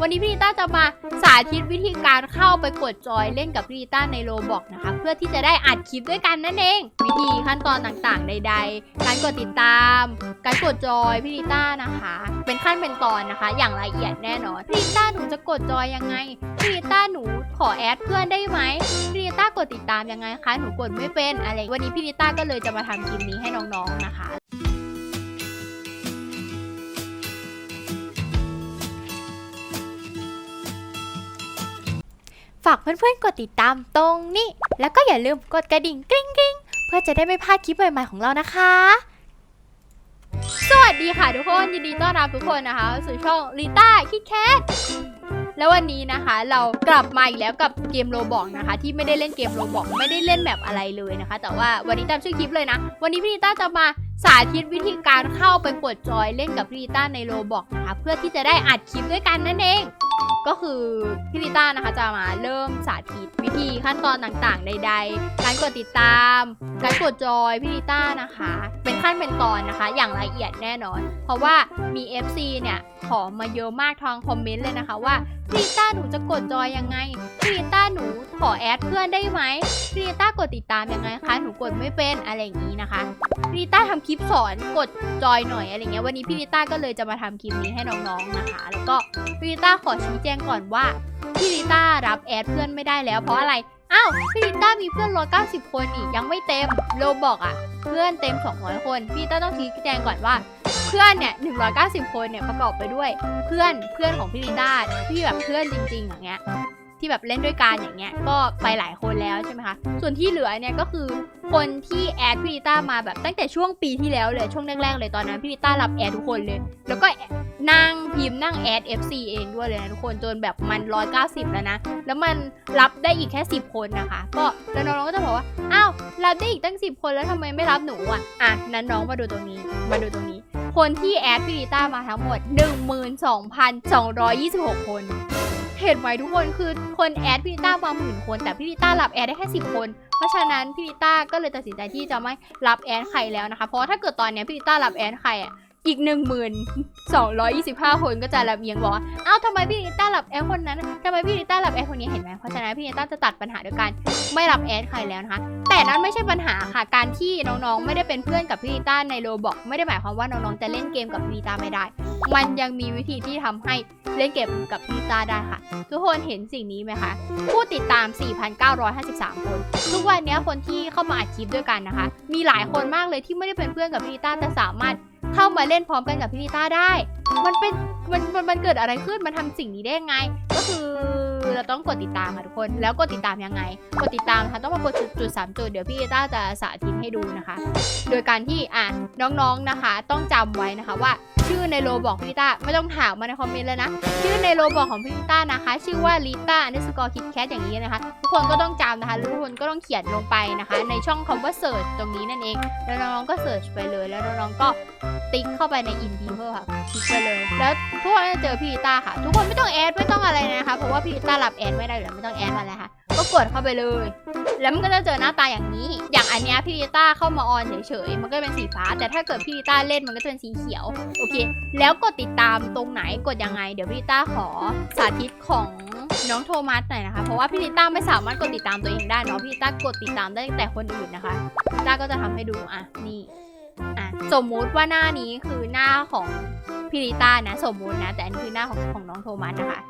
วันนี้พี่ลิต้าจะมาสาธิตวิธีการเข้าไปกดจอยเล่นกับพี่ลิต้าในโรบอกนะคะ เพื่อที่จะได้อัดคลิปด้วยกันนั่นเอง วิธีขั้นตอนต่างๆ ใด ๆ การกดติดตาม การกดจอยพี่ลิต้านะคะ เป็นขั้นเป็นตอนนะคะ อย่างละเอียดแน่นอนพี่ลิต้าหนูจะกดจอยยังไงพี่ลิต้าหนูขอแอดเพื่อนได้ไหมพี่ลิต้ากดติดตามยังไงคะหนูกดไม่เป็นอะไรวันนี้พี่ลิต้าก็เลยจะมาทำคลิปนี้ให้น้องๆนะคะ ฝากเพื่อนๆกดติดตามตรงนี้ แล้วก็อย่าลืมกดกระดิ่งกริ๊งกริ๊งเพื่อจะได้ไม่พลาดคลิปใหม่ๆของเรานะคะ สวัสดีค่ะทุกคนยินดีต้อนรับทุกคนนะคะ สู่ช่องลิต้าคิดแคทแล้ววันนี้นะคะ เรากลับมาอีกแล้วกับเกมโรบอกนะคะ ที่ไม่ได้เล่นเกมโรบอกไม่ได้เล่นแบบอะไรเลยนะคะ แต่ว่าวันนี้ตามชื่อคลิปเลยนะ วันนี้พี่ลิต้าจะมาสาธิตวิธีการเข้าไปกดจอยเล่นกับพี่ลิต้าในโรบอกนะคะ เพื่อที่จะได้อัดคลิปด้วยกันนั่นเอง ก็คือพี่ลิต้านะคะจะมาเริ่มสาธิตวิธีขั้นตอนต่างๆ ใด ๆ การกดติดตาม การกดจอยพี่ลิต้านะคะ เป็นขั้นเป็นตอนนะคะ อย่างละเอียดแน่นอน เพราะว่ามี FC เนี่ยขอมาเยอะมากทางคอมเมนต์เลยนะคะว่าพี่ลิต้าหนูจะกดจอยยังไงพี่ลิต้าหนูขอแอดเพื่อนได้ไหมพี่ลิต้ากดติดตามยังไงคะหนูกดไม่เป็นอะไรอย่างนี้นะคะพี่ลิต้าทำคลิปสอนกดจอยหน่อยอะไรเงี้ยวันนี้พี่ลิต้าก็เลยจะมาทำคลิปนี้ให้น้องๆนะคะ แล้วก็พี่ลิต้าขอชี้แจงก่อนว่าพี่ลิต้ารับแอดเพื่อนไม่ได้แล้วเพราะอะไร อ้าวพี่ลิต้ามีเพื่อน190คนอีกยังไม่เต็มโลบอกอะ เพื่อนเต็ม200คนพี่ลิต้าต้องชี้แจงก่อนว่า เพื่อนเนี่ย190คนเนี่ยประกอบไปด้วย เพื่อนเพื่อนของพี่ลิต้าที่แบบเพื่อนจริงๆอย่างเงี้ย ที่แบบเล่นด้วยกันอย่างเงี้ยก็ไปหลายคนแล้วใช่ไหมคะ ส่วนที่เหลือเนี่ยก็คือคนที่แอดพี่ลิต้ามาแบบตั้งแต่ช่วงปีที่แล้วเลยช่วงแรกๆเลยตอนนั้นพี่ลิต้ารับแอดทุกคนเลย แล้วก็นั่งพิมพ์นั่งแอด FC เองด้วยเลยนะทุกคนจนแบบมัน 190 แล้วนะ แล้วมันรับได้อีกแค่ 10 คนนะคะ ก็แล้วน้องๆก็จะบอกว่าอ้าวรับได้อีกตั้ง 10 คนแล้วทำไมไม่รับหนูอะอะนั้นน้องมาดูตรงนี้มาดูตรงนี้ คนที่แอดพี่ลิต้ามาทั้งหมด 12,226 คน เห็นไหมทุกคนคือคนแอดพี่ลิต้ามาหมื่นคน แต่พี่ลิต้ารับแอดได้แค่สิบคน เพราะฉะนั้นพี่ลิต้าก็เลยตัดสินใจที่จะไม่รับแอดใครแล้วนะคะ เพราะถ้าเกิดตอนเนี้ยพี่ลิต้ารับแอดใครอะ อีก 1,225 คนก็จะลำเอียงบอกว่าเอ้าทำไมพี่ลิต้ารับแอดคนนั้นทำไมพี่ลิต้ารับแอดคนนี้เห็นไหมเพราะฉะนั้นพี่ลิต้าจะตัดปัญหาด้วยการไม่รับแอดใครแล้วนะคะ แต่นั้นไม่ใช่ปัญหาค่ะ การที่น้องๆ ไม่ได้เป็นเพื่อนกับพี่ลิต้าในโรบอกไม่ได้หมายความว่าน้องๆ จะเล่นเกมกับพี่ลิต้าไม่ได้ มันยังมีวิธีที่ทำให้เล่นเกมกับพี่ลิต้าได้ค่ะ ทุกคนเห็นสิ่งนี้ไหมคะ ผู้ติดตาม 4,953 คน ทุกวันนี้คนที่เข้ามาอัดคลิปด้วยกันนะคะ มีหลายคนมากเลยที่ไม่ได้เป็นเพื่อนกับพี่ลิต้าแต่สามารถ เข้ามาเล่นพร้อมกันกับพี่ลิต้าได้ มันเป็นมันมันมันเกิดอะไรขึ้นมันทำสิ่งนี้ได้ยังไง ก็คือเราต้องกดติดตามค่ะทุกคน แล้วกดติดตามยังไง กดติดตามนะคะต้องมากดจุดจุดสามจุดเดี๋ยวพี่ลิต้าจะสาธิตให้ดูนะคะ โดยการที่อะน้องๆนะคะ ต้องจำไว้นะคะว่า ชื่อในโรบอกพี่ลิต้าไม่ต้องถามมาในคอมเมนต์เลยนะ ชื่อในโรบอกของพี่ลิต้านะคะ ชื่อว่าลิต้าอันสกอร์คิดแคทอย่างนี้นะคะ ทุกคนก็ต้องจำนะคะทุกคนก็ต้องเขียนลงไปนะคะ ในช่องคำว่าเสิร์ชตรงนี้นั่นเอง แล้วน้องๆก็เสิร์ชไปเลยแล้วน้องๆก็ ติ๊กเข้าไปในอินดีเพื่อค่ะคลิกไปเลย แล้วทุกคนจะเจอพี่ลิต้าค่ะ ทุกคนไม่ต้องแอดไม่ต้องอะไรนะคะเพราะว่าพี่ลิต้ารับแอดไม่ได้อยู่แล้วไม่ต้องแอดมาเลยค่ะก็กดเข้าไปเลย แล้วมันก็จะเจอหน้าตาอย่างนี้ อย่างอันเนี้ยพี่ลิต้าเข้ามาออนเฉยๆ มันก็เป็นสีฟ้า แต่ถ้าเกิดพี่ลิต้าเล่นมันก็จะเป็นสีเขียว โอเค แล้วกดติดตามตรงไหน กดยังไง เดี๋ยวพี่ลิต้าขอสาธิตของน้องโทมัสหน่อยนะคะ เพราะว่าพี่ลิต้าไม่สามารถกดติดตามตัวเองได้เนาะ พี่ลิต้ากดติดตามได้แต่คนอื่นนะคะลิต้าก็จะทำให้ดู อะ นี่ สมมุติว่าหน้านี้คือหน้าของพี่ลิต้านะ สมมุตินะ แต่อันนี้คือหน้าของของน้องโทมัสนะคะ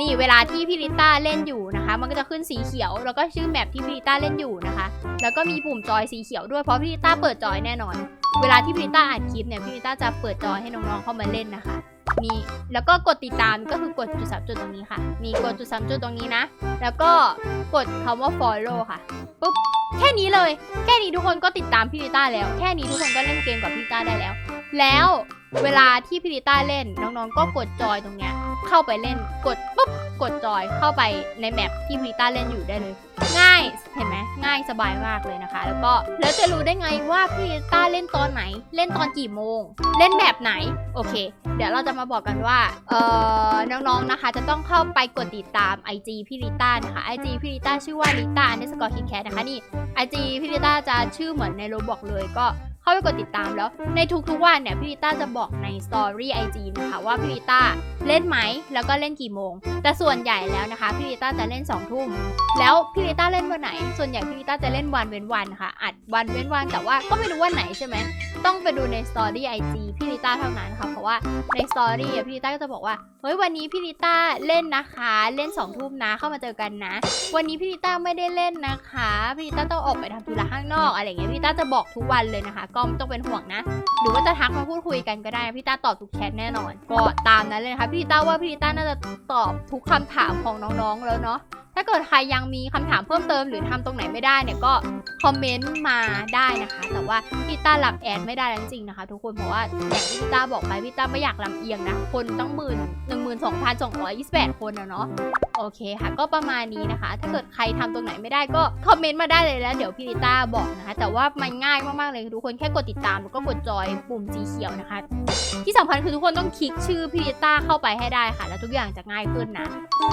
นี่เวลาที่พี่ลิต้าเล่นอยู่นะคะ มันก็จะขึ้นสีเขียว แล้วก็ชื่อแมปที่พี่ลิต้าเล่นอยู่นะคะ แล้วก็มีปุ่มจอยสีเขียวด้วยเพราะพี่ลิต้าเปิดจอยแน่นอน เวลาที่พี่ลิต้าอัดคลิปเนี่ยพี่ลิต้าจะเปิดจอยให้น้องๆเข้ามาเล่นนะคะมีแล้วก็กดติดตามก็คือกดจุดสามจุดตรงนี้ค่ะ มีกดจุดสามจุดตรงนี้นะ แล้วก็กดคำว่า follow ค่ะปุ๊บ แค่นี้เลย แค่นี้ทุกคนก็ติดตามพี่ลิต้าแล้ว แค่นี้ทุกคนก็เล่นเกมกับพี่ลิต้าได้แล้ว แล้ว เวลาที่พี่ลิต้าเล่นน้องๆ ก็กดจอยตรงเนี้ย เข้าไปเล่นกดปุ๊บกดจอยเข้าไปในแมปที่พี่ลิต้าเล่นอยู่ได้เลย ง่ายเห็นไหมง่ายสบายมากเลยนะคะ แล้วก็แล้วจะรู้ได้ไงว่าพี่ลิต้าเล่นตอนไหน เล่นตอนกี่โมง เล่นแบบไหนโอเค เดี๋ยวเราจะมาบอกกันว่าเอ่อน้องๆนะคะ จะต้องเข้าไปกดติดตาม IG พี่ลิต้านะคะ IG พี่ลิต้าชื่อว่าลิต้าอันเดอร์สกอร์คิดแคทนะคะนี่ IG พี่ลิต้าจะชื่อเหมือนในโรบอกเลยก็ เข้าไปกดติดตามแล้ว ในทุกๆวันเนี่ยพี่ลิต้าจะบอกในสตอรี่ไอจีนะคะว่าพี่ลิต้าเล่นไหมแล้วก็เล่นกี่โมง แต่ส่วนใหญ่แล้วนะคะพี่ลิต้าจะเล่น2ทุ่มแล้วพี่ลิต้าเล่นวันไหน ส่วนใหญ่พี่ลิต้าจะเล่นวันเว้นวันค่ะอัดวันเว้นวันแต่ว่าก็ไม่รู้วันไหนใช่ไหม ต้องไปดูใน Story IG พี่ลิต้าเท่านั้นค่ะ เพราะว่าใน Story อะพี่ลิต้าก็จะบอกว่า เฮ้ยวันนี้พี่ลิต้าเล่นนะคะ เล่น2ทุ่มนะเข้ามาเจอกันนะ วันนี้พี่ลิต้าไม่ได้เล่นนะคะ พี่ลิต้าต้องออกไปทำธุระข้างนอกอะไรอย่างเงี้ยพี่ลิต้าจะบอกทุกวันเลยนะคะ ก็ไม่ต้องเป็นห่วงนะ หรือว่าจะทักมาพูดคุยกันก็ได้นะพี่ลิต้าตอบทุกแชทแน่นอน ก็ตามนั้นเลยนะคะพี่ลิต้าว่าพี่ลิต้าน่าจะตอบทุกคำถามของน้องๆแล้วเนาะถ้าเกิดใครยังมีคำถามเพิ่มเติมหรือทำตรงไหนไม่ได้เนี่ยก็คอมเมนต์มาได้นะคะ แต่ว่าพี่ต้ารับแอดไม่ได้จริงๆนะคะ ทุกคนเพราะว่าอย่างที่พี่ต้าบอกไปพี่ต้าไม่อยากลำเอียงนะคนตั้งหมื่นหนึ่งหมื่นสองพันสองร้อยยี่สิบแปดคนอะเนาะโอเคค่ะ ก็ประมาณนี้นะคะ ถ้าเกิดใครทำตรงไหนไม่ได้ก็คอมเมนต์มาได้เลยแล้วเดี๋ยวพี่ลิต้าบอกนะคะ แต่ว่ามันง่ายมากๆเลยทุกคนแค่กดติดตามแล้วก็กดจอยปุ่มสีเขียวนะคะ ที่สำคัญคือทุกคนต้องคลิกชื่อพี่ลิต้าเข้าไปให้ได้ค่ะ แล้วทุกอย่างจะง่ายขึ้นนะ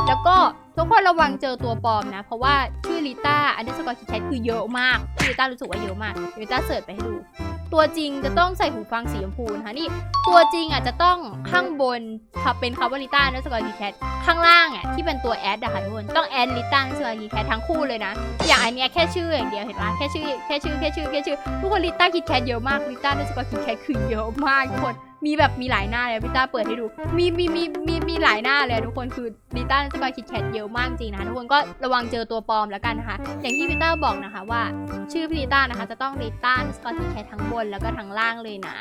แล้วก็ทุกคนระวังเจอตัวปลอมนะ เพราะว่าชื่อลิต้าอันนี้สกอร์คิดแคทคือเยอะมากพี่ลิต้ารู้สึกว่าเยอะมากลิต้าเสิร์ชไปให้ดู ตัวจริงจะต้องใส่หูฟังสีชมพูนะคะนี่ตัวจริงอะจะต้องข้างบนค่ะเป็นคาร์บอลิต้าและสกอร์คิดแคทข้างล่างอะที่เป็นตัวแอดอะค่ะทุกคนต้องแอดลิต้าและสกอร์คิดแคททั้งคู่เลยนะ อย่างอันเนี้ยแค่ชื่ออย่างเดียวเห็นไหมแค่ชื่อแค่ชื่อแค่ชื่อแค่ชื่อทุกคนลิต้าคิดแคทเยอะมากลิต้าและสกอร์คิดแคทคือเยอะมากทุกคน มีแบบมีหลายหน้าเลยพี่ต้าเปิดให้ดู มีมีมีมีมีหลายหน้าเลยทุกคนคือลิต้าจะไปคิดแคทเยอะมากจริงนะทุกคนก็ระวังเจอตัวปลอมแล้วกันนะคะ อย่างที่พี่ต้าบอกนะคะว่า ชื่อพี่ลิต้านะคะ จะต้องลิต้าสกอตคิดแคททั้งบนแล้วก็ทั้งล่างเลยนะ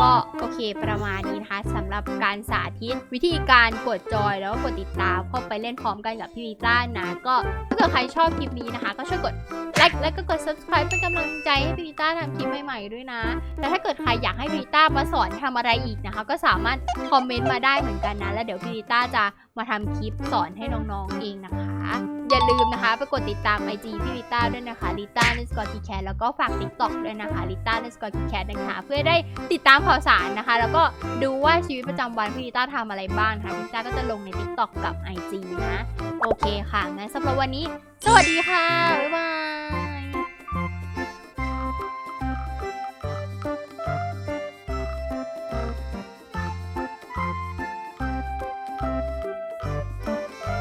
ก็โอเคประมาณนี้นะคะสำหรับการสาธิตวิธีการกดจอยแล้วก็กดติดตามเข้าไปเล่นพร้อมกันกับพี่ลิต้านะ ก็ถ้าเกิดใครชอบคลิปนี้นะคะ ก็ช่วยกดไลค์และก็กด subscribe เป็นกำลังใจให้พี่ลิต้าทำคลิปใหม่ๆด้วยนะแต่ถ้าเกิดใครอยากให้พี่ลิต้ามาสอนทำอะไรอีกนะคะ ก็สามารถคอมเมนต์มาได้เหมือนกันนะ แล้วเดี๋ยวพี่ลิต้าจะมาทำคลิปสอนให้น้องๆเองนะคะ อย่าลืมนะคะไปกดติดตาม IG พี่ลิต้าด้วยนะคะลิต้าเนสกอร์ทีแคทแล้วก็ฝากติ๊กต็อกด้วยนะคะลิต้าเนสกอร์ทีแคทนะคะ เพื่อได้ติดตามข่าวสารนะคะ แล้วก็ดูว่าชีวิตประจำวันพี่ลิต้าทำอะไรบ้างนะคะพี่ลิต้าก็จะลงในติ๊กต็อกับ IG นะ โอเคค่ะงั้นสำหรับวันนี้ สวัสดีค่ะบ๊ายบาย